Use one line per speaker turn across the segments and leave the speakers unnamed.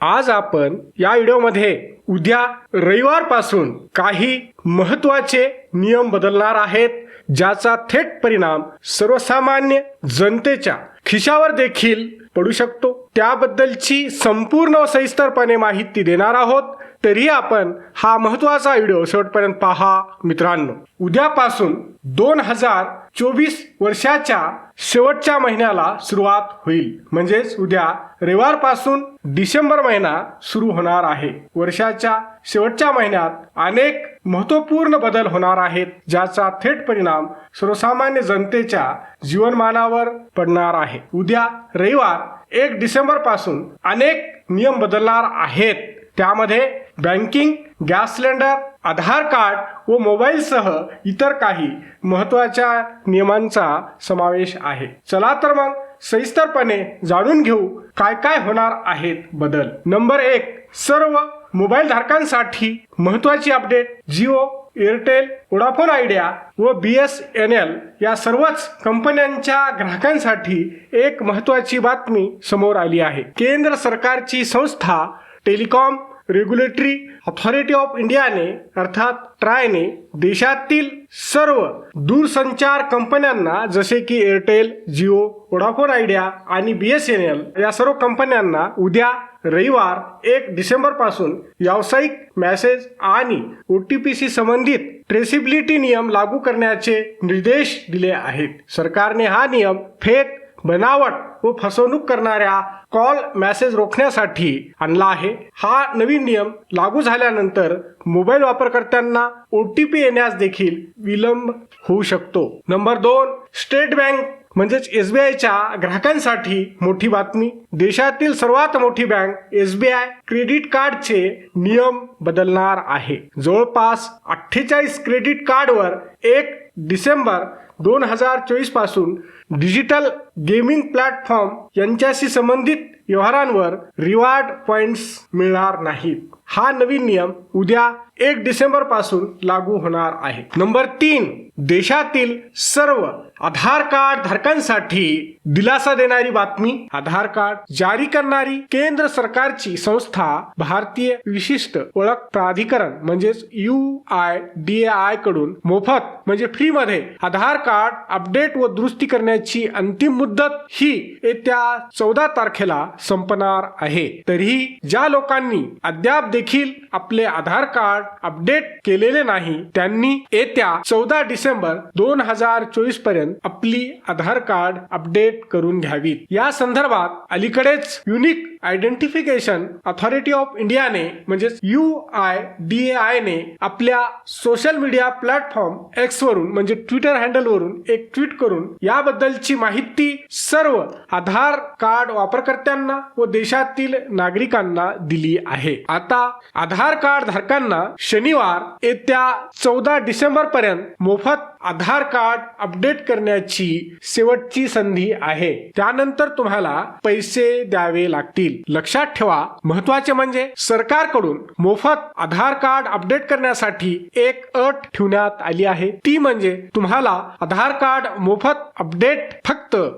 आज आपण या व्हिडिओमध्ये उद्या रविवारपासून काही महत्त्वाचे नियम बदलणार आहेत ज्याचा थेट परिणाम सर्वसामान्य जनतेच्या खिशावर देखील पडू शकतो. त्याबद्दलची संपूर्ण व सविस्तरपणे माहिती देणार आहोत. तरी आपण हा महत्त्वाचा व्हिडिओ शेवटपर्यंत पहा मित्रांनो. उद्यापासून दोन हजार चोवीस वर्षाच्या शेवटच्या महिन्याला सुरुवात होईल. म्हणजेच उद्या रविवारपासून डिसेंबर महिना सुरू होणार आहे. वर्षाच्या शेवटच्या महिन्यात अनेक महत्त्वपूर्ण बदल होणार आहेत ज्याचा थेट परिणाम सर्वसामान्य जनतेच्या जीवनमानावर पडणार आहे. उद्या रविवार एक डिसेंबरपासून अनेक नियम बदलणार आहेत. त्यामध्ये banking gas cylinder Aadhaar card व मोबाईलसह इतर काही महत्त्वाच्या नियमांचा समावेश आहे. चला तर मग सविस्तरपणे जाणून घेऊ काय काय होणार आहेत बदल. नंबर एक सर्व मोबाईल धारकांसाठी महत्वाची update Jio Airtel Vodafone Idea व बी एस एन एल या सर्वच कंपन्यांच्या ग्राहकांसाठी एक महत्वाची बातमी समोर आली आहे. केंद्र सरकारची संस्था टेलिकॉम रेग्युलेटरी ऑथॉरिटी ऑफ इंडियाने अर्थात ट्रायने देशातील सर्व दूरसंचार कंपन्यांना जसे की एअरटेल जिओ वोडाफोन आयडिया आणि बी एस एन एल या सर्व कंपन्यांना उद्या रविवार एक डिसेंबरपासून व्यावसायिक मेसेज आणि ओ टी पी सी संबंधित ट्रेसिबिलिटी नियम लागू करण्याचे निर्देश दिले आहेत. सरकारने हा नियम फेक बनावट व फसवणूक करणाऱ्या कॉल मेसेज रोखण्यासाठी आणला आहे. हा नवीन नियम लागू झाल्यानंतर मोबाईल वापरकर्त्यांना ओ टी पी येण्यास देखील विलंब होऊ शकतो. नंबर दोन स्टेट बँक म्हणजेच एस बी आयच्या ग्राहकांसाठी मोठी बातमी. देशातील सर्वात मोठी bank S B I credit कार्डचे नियम बदलणार आहे. जवळपास अठ्ठेचाळीस क्रेडिट कार्डवर एक डिसेंबर दोन हजार चोवीसपासून डिजिटल गेमिंग प्लॅटफॉर्म यांच्याशी संबंधित व्यवहारांवर रिवॉर्ड पॉइंट्स मिळणार नाहीत. हा नवीन नियम उद्या एक डिसेंबरपासून लागू होणार आहे. नंबर तीन देशातील सर्व आधार कार्ड धारकांसाठी दिलासा देणारी बातमी आधार कार्ड जारी करणारी केंद्र सरकारची संस्था भारतीय विशिष्ट ओळख प्राधिकरण म्हणजेच यू आय डी आयकडून मोफत म्हणजे फ्री मध्ये आधार कार्ड अपडेट व दुरुस्ती करण्याची अंतिम मुदत ही येत्या चौदा तारखेला संपणार आहे. तरीही ज्या लोकांनी अद्याप देखील आपले आधार कार्ड अपडेट केलेले नाही त्यांनी येत्या चौदा डिसेंबर दोन हजार चोवीसपर्यंत आपली आधार कार्ड अपडेट करून घ्यावीत. या संदर्भात अलीकडेच युनिक आयडेंटिफिकेशन अथॉरिटी ऑफ इंडियाने म्हणजेच यू आय डी ए आयने आपल्या सोशल मीडिया प्लॅटफॉर्म एक्स वरून म्हणजे ट्विटर हँडल वरून एक ट्विट करून याबद्दलची माहिती सर्व आधार कार्ड वापरकर्त्यांना व देशातील नागरिकांना दिली आहे. आता आधार कार्ड धारकांना शनिवार येत्या चौदा डिसेंबर पर्यंत मोफत आधार कार्ड अपडेट करण्याची शेवटची संधी आहे. त्यानंतर तुम्हाला पैसे द्यावे लागतील. लक्षात ठेवा महत्त्वाचे म्हणजे सरकारकडून मोफत आधार कार्ड अपडेट करण्यासाठी एक अट ठेवण्यात आली आहे. ती म्हणजे तुम्हाला आधार कार्ड मोफत अपडेट फक्त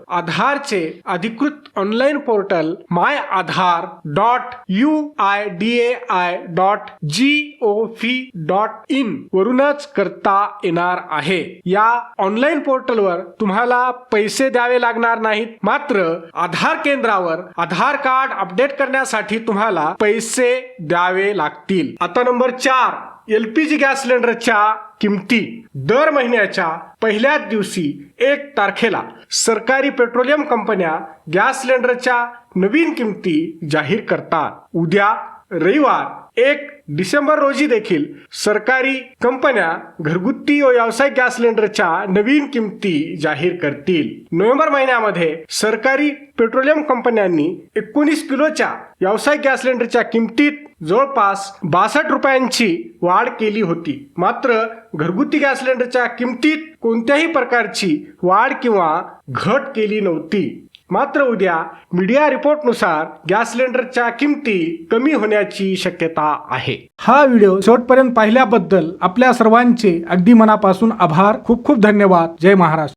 आधारचे अधिकृत online portal my Aadhaar dot U I D A I dot G O V dot in वरूनच करता येणार आहे. या ऑनलाईन पोर्टलवर तुम्हाला पैसे द्यावे लागणार नाहीत. मात्र आधार केंद्रावर आधार कार्ड अपडेट करण्यासाठी तुम्हाला पैसे द्यावे लागतील. आता नंबर चार. एल पी जी गॅस सिलेंडरच्या किमती दर महिन्याच्या पहिल्याच दिवशी एक तारखेला सरकारी पेट्रोलियम कंपन्या गॅस सिलेंडरच्या नवीन किमती जाहीर करतात. उद्या रविवार एक डिसेंबर रोजी देखील सरकारी कंपन्या घरगुती व व्यावसायिक गॅस सिलेंडरच्या नवीन किमती जाहीर करतील. नोव्हेंबर महिन्यामध्ये सरकारी पेट्रोलियम कंपन्यांनी एकोणीस किलोच्या व्यावसायिक गॅस सिलेंडरच्या किमतीत जवळपास बासष्ट रुपयांची वाढ केली होती. मात्र घरगुती गॅस सिलेंडरच्या किमतीत कोणत्याही प्रकारची वाढ किंवा घट केली नव्हती. मात्र उद्या मीडिया रिपोर्टनुसार गॅस सिलेंडरच्या किमती कमी होण्याची शक्यता आहे. हा व्हिडिओ शेवटपर्यंत पाहिल्याबद्दल आपल्या सर्वांचे अगदी मनापासून आभार. खूप खूप धन्यवाद. जय महाराष्ट्र.